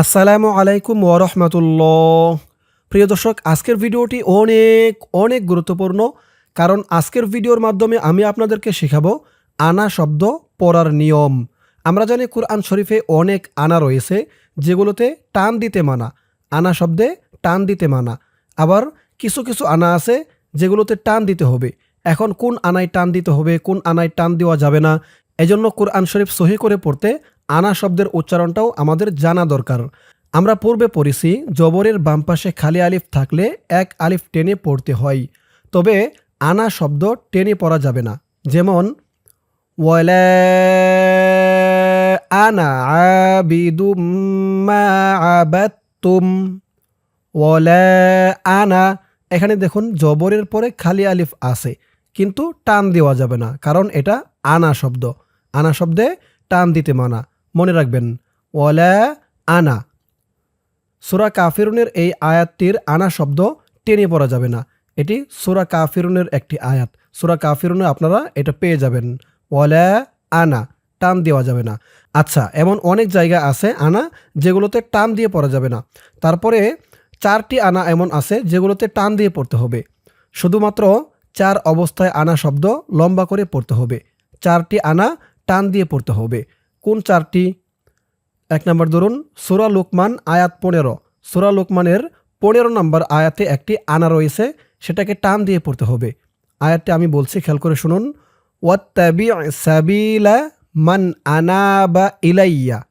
আসসালামু আলাইকুম ওরহমতুল্লাহ প্রিয় দর্শক, আজকের ভিডিওটি অনেক অনেক গুরুত্বপূর্ণ, কারণ আজকের ভিডিওর মাধ্যমে আমি আপনাদেরকে শেখাবো আনা শব্দ পড়ার নিয়ম। আমরা জানি কুরআন শরীফে অনেক আনা রয়েছে, যেগুলোতে টান দিতে মানা, আনা শব্দে টান দিতে মানা। আবার কিছু কিছু আনা আছে, যেগুলোতে টান দিতে হবে। এখন কোন আনায় টান দিতে হবে, কোন আনায় টান দেওয়া যাবে না এজন্য কোরআন শরীফ সহি করে পড়তে আনা শব্দের উচ্চারণটাও আমাদের জানা দরকার। আমরা পূর্বে পড়েছি, জবরের বাম পাশে খালি আলিফ থাকলে এক আলিফ টেনে পড়তে হয়। তবে আনা শব্দ টেনে পড়া যাবে না। যেমন, ওয়ালা আনা আবিদুম মা আনা এখানে দেখুন, জবরের পরে খালি আলিফ আছে, কিন্তু টান দেওয়া যাবে না, কারণ এটা আনা শব্দ। আনা শব্দে টান দিতে মানা। মনে রাখবেন, ওয়ালা আনা। সুরা কাফিরুনের এই আয়াতটির আনা শব্দ টেনে পড়া যাবে না। এটি সুরা কাফিরুনের একটি আয়াত। সুরা কাফিরুনে আপনারা এটা পেয়ে যাবেন। ওয়ালা আনা, টান দেওয়া যাবে না। আচ্ছা এমন অনেক জায়গা আছে আনা যেগুলোতে টান দিয়ে পড়া যাবে না। তারপরে চারটি আনা এমন আছে যেগুলোতে টান দিয়ে পড়তে হবে। শুধুমাত্র চার অবস্থায় আনা শব্দ লম্বা করে পড়তে হবে। চারটি আনা টান দিয়ে পড়তে হবে। কোন চারটি? এক নম্বর ধরুন, সুরা লোকমান আয়াত পনেরো। সুরা লোকমানের পনেরো নম্বর আয়াতে একটি আনা রয়েছে, সেটাকে টান দিয়ে পড়তে হবে। আয়াতটি আমি বলছি, খেয়াল করে শুনুন। ওয়াত্তাবি সাবিলা মান আনাবা ইলাইয়া।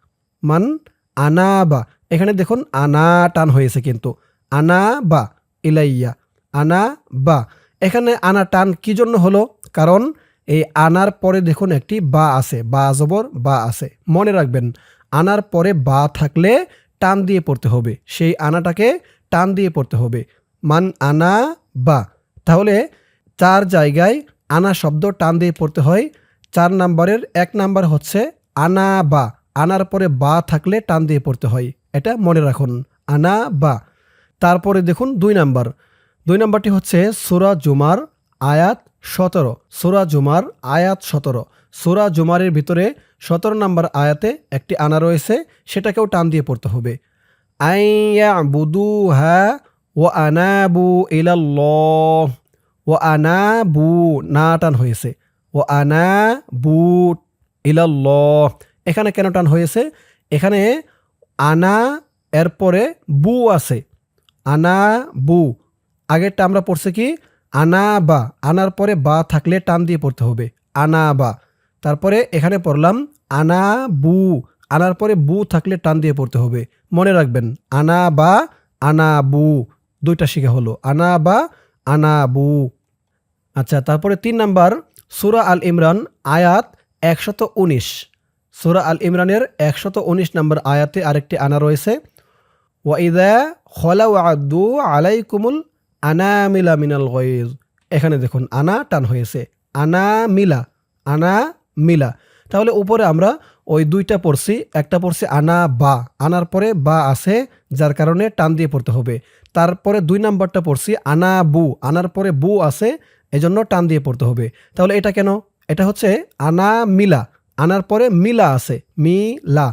মান আনাবা। এখানে দেখুন, আনা টান হয়েছে কিন্তু। আনা বা ইলাইয়া। আনা বা এখানে আনা টান কি জন্য হলো? কারণ এই আনার পরে দেখুন একটি বা আছে, বা জবর, বা আছে। মনে রাখবেন, আনার পরে বা থাকলে টান দিয়ে পড়তে হবে। সেই আনাটাকে টান দিয়ে পড়তে হবে। মান আনা বা। তাহলে চার জায়গায় আনা শব্দ টান দিয়ে পড়তে হয়। চার নাম্বারের এক নাম্বার হচ্ছে আনা বা। আনার পরে বা থাকলে টান দিয়ে পড়তে হয়। এটা মনে রাখুন, আনা বা। তারপরে দেখুন দুই নাম্বার। দুই নাম্বারটি হচ্ছে সুরা জুমার আয়াত সতেরো। সুরা জুমার আয়াত সতেরো। সুরা জুমারের ভিতরে সতেরো নাম্বার আয়াতে একটি আনা রয়েছে, সেটাকেও টান দিয়ে পড়তে হবে। আইয়া বুদু হা ও আনাবু ইলাল্লাহ। ও আনা বু না টান হয়েছে। ও আনা বু ইলাল্লাহ। এখানে কেন টান হয়েছে? এখানে আনা, এরপরে বু আছে। আনা বু আগেরটা আমরা পড়ছি কি? আনা বা, আনার পরে বা থাকলে টান দিয়ে পড়তে হবে। আনা বা। তারপরে এখানে পড়লাম, আনা বু। আনার পরে বু থাকলে টান দিয়ে পড়তে হবে। মনে রাখবেন, আনা বা, আনা বু। দুইটা শিখা হলো, আনা বা, আনা বু। আচ্ছা তারপরে তিন নাম্বার, সুরা আল ইমরান, আয়াত একশত উনিশ। সুরা আল ইমরানের একশত উনিশ নম্বর আয়াতে আরেকটি আনা রয়েছে। ওয়াইদা খলা ওয়াদু আলাইকুমুল আনা মিলা মিনাল গয়েজ। এখানে দেখুন, আনা টান হয়েছে। আনা মিলা আনা মিলা তাহলে উপরে আমরা ওই দুইটা পড়ছি। একটা পড়ছি আনা বা। আনার পরে বা আছে, যার কারণে টান দিয়ে পড়তে হবে। তারপরে দুই নাম্বারটা পড়ছি আনা বু। আনার পরে বু আছে, এজন্য টান দিয়ে পড়তে হবে। তাহলে এটা কেন? এটা হচ্ছে আনা মিলা আনার পরে মিলা আছে, মিলা।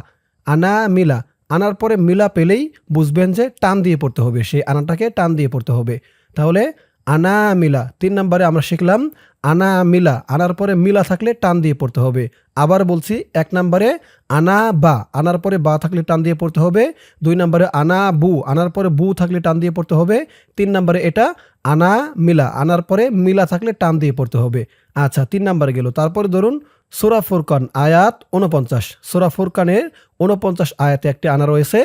আনা মিলা আনার পরে মিলা পেলেই বুঝবেন যে টান দিয়ে পড়তে হবে। সেই আনাটাকে টান দিয়ে পড়তে হবে। তাহলে আনা মিলা তিন নম্বরে আমরা শিখলাম আনা মিলা আনার পরে মিলা থাকলে টান দিয়ে পড়তে হবে। আবার বলছি এক নম্বরে আনা বা, আনার পরে বা থাকলে টান দিয়ে পড়তে হবে। দুই নম্বরে আনা বু, আনার পরে বু থাকলে টান দিয়ে পড়তে হবে। তিন নম্বরে এটা আনা মিলা আনার পরে মিলা থাকলে টান দিয়ে পড়তে হবে। আচ্ছা তিন নম্বরে গেল। তারপরে ধরুন সুরা ফুরকান, আয়াত উনপঞ্চাশ সুরা ফুরকানের উনপঞ্চাশ আয়াতে একটি আনা রয়েছে।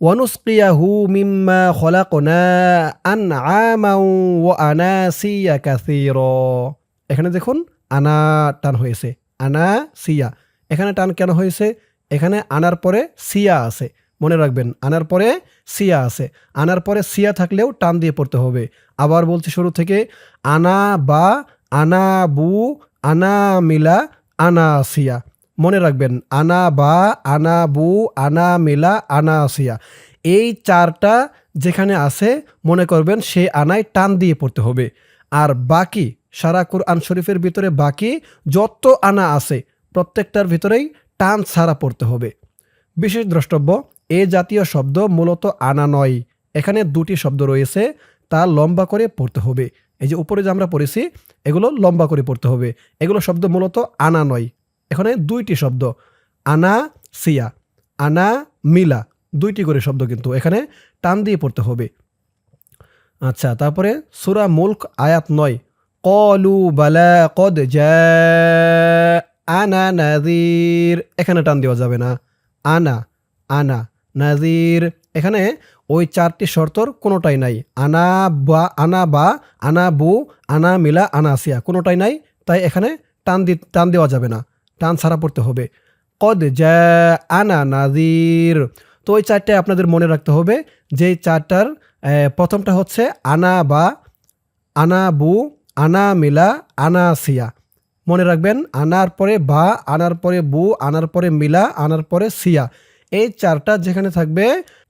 ওয়ানুসকিয়াহু মিম্মা খলাকনা আন আমাউ ও আনাসিয়া এখানে দেখুন, আনা টান হয়েছে। আনা সিয়া এখানে টান কেন হয়েছে? এখানে আনার পরে সিয়া আছে। মনে রাখবেন, আনার পরে সিয়া আছে। আনার পরে সিয়া থাকলেও টান দিয়ে পড়তে হবে। আবার বলছি শুরু থেকে, আনা বা আনা বু, আনা মিলা, আনা সিয়া। মনে রাখবেন, আনা বা, আনা বু, আনা মেলা, আনা সিয়া এই চারটা যেখানে আছে, মনে করবেন সে আনায় টান দিয়ে পড়তে হবে। আর বাকি, সারা কোরআন শরীফের ভিতরে বাকি যত আনা আছে, প্রত্যেকটার ভিতরেই টান ছাড়া পড়তে হবে। বিশেষ দ্রষ্টব্য, এ জাতীয় শব্দ মূলত আনা নয়। এখানে দুটি শব্দ রয়েছে, তা লম্বা করে পড়তে হবে। এই যে উপরে যে আমরা পড়েছি, এগুলো লম্বা করে পড়তে হবে। এগুলো শব্দ মূলত আনা নয়। এখানে দুইটি শব্দ। আনা, সিয়া। আনা, মিলা। দুইটি করে শব্দ কিন্তু এখানে টান দিয়ে পড়তে হবে। আচ্ছা তারপরে সুরা মুল্ক আয়াত নয়। কলু বালা কদ আনা নাজির এখানে টান দেওয়া যাবে না। আনা আনা নাজির এখানে ওই চারটি শর্তর কোনোটাই নাই। আনা বা আনা বা, আনা বু, আনা মিলা, আনা আসিয়া কোনোটাই নাই। তাই এখানে টান দি, টান দেওয়া যাবে না। টান ছাড়া পড়তে হবে। কদ যা আনা নাজির তো ওই চারটায় আপনাদের মনে রাখতে হবে। যে চারটার প্রথমটা হচ্ছে আনা বা আনা বু, আনা মিলা, আনা সিয়া। মনে রাখবেন, আনার পরে বা, আনার পরে বু, আনার পরে মিলা, আনার পরে সিয়া। এই চারটা যেখানে থাকবে,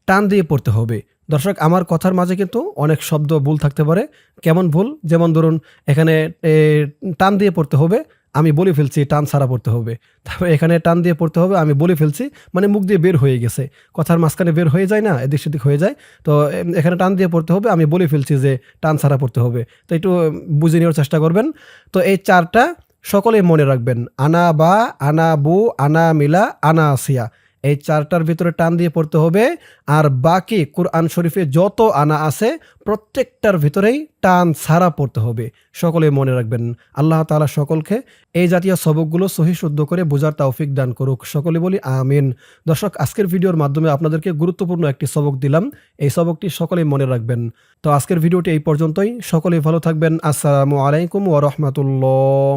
টান দিয়ে পড়তে হবে। দর্শক, আমার কথার মাঝে কিন্তু অনেক শব্দ ভুল থাকতে পারে। কেমন ভুল? যেমন ধরুন, এখানে টান দিয়ে পড়তে হবে। আমি বলে ফেলছি, টান ছাড়া পড়তে হবে। তারপর এখানে টান দিয়ে পড়তে হবে, আমি বলে ফেলছি মানে মুখ দিয়ে বের হয়ে গেছে। কথার মাঝখানে বের হয়ে যায় না, এদিক সেদিক হয়ে যায়। তো এখানে টান দিয়ে পড়তে হবে, আমি বলে ফেলছি যে টান ছাড়া পড়তে হবে। তো একটু বুঝে নেওয়ার চেষ্টা করবেন। তো এই চারটা সকলেই মনে রাখবেন, আনা বা আনা বু, আনা মিলা, আনা আসিয়া। এই চারটার ভিতরে টান দিয়ে পড়তে হবে। আর বাকি কোরআন শরীফে যত আনা আছে, প্রত্যেকটার ভিতরেই টান ছাড়া পড়তে হবে। সকলে মনে রাখবেন, আল্লাহ তাআলা সকলকে এই জাতীয় সবকগুলো সহি শুদ্ধ করে বোঝার তৌফিক দান করুক। সকলে বলি আমিন। দর্শক, আজকের ভিডিওর মাধ্যমে আপনাদেরকে গুরুত্বপূর্ণ একটি সবক দিলাম। এই সবকটি সকলেই মনে রাখবেন। তো আজকের ভিডিওটি এই পর্যন্তই। সকলেই ভালো থাকবেন। আসসালামু আলাইকুম ওয়া রাহমাতুল্লাহ।